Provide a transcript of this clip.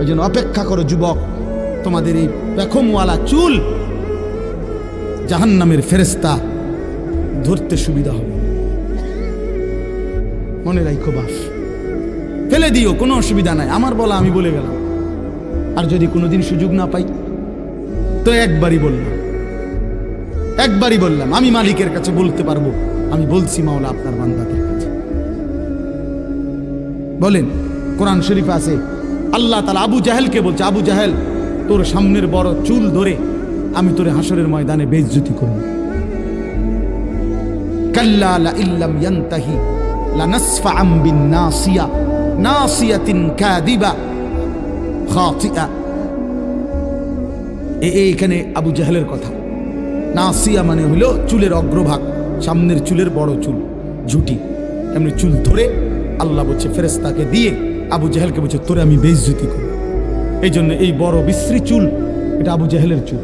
ওই জন্য অপেক্ষা করো যুবক, তোমাদের এই পেখমওয়ালা চুল জাহান্নামের ফেরেস্তা ধরতে সুবিধা হবে। মনে রাখো বাপ, ফেলে দিও, কোনো অসুবিধা নাই, আমার বলা আমি বলে গেলাম। আর যদি কোনোদিন সুযোগ না পাই, তো একবারই বললাম একবারই বললাম, আমি মালিকের কাছে বলতে পারব, আমি বলছি মাওলা আপনার বান্দাদের কাছে। বলেন, কোরআন শরীফ আছে আল্লাহ তালা আবু জাহেলকে বলছে, আবু জাহেল, তোর সামনের বড় চুল ধরে আমি তোরে হাসরের ময়দানে বেজ্জতি করব। কাল্লা লা ইল্লাম লানাসফাআম বিন নাসিয়া, নাসিয়াতিন কাদিবা খাতিআ। এ- এ- এখানে আবু জাহেলের কথা। নাসিয়া মানে হলো চুলের অগ্রভাগ, সামনের চুলের বড় চুল, ঝুটি। এমনি চুল ধরে আল্লাহ বলছে ফেরেস্তাকে দিয়ে আবু জাহেলকে বলছে, তোরে আমি বেইজ্জতি করি এই জন্য এই বড় বিশ্রী চুল, এটা আবু জাহেলের চুল।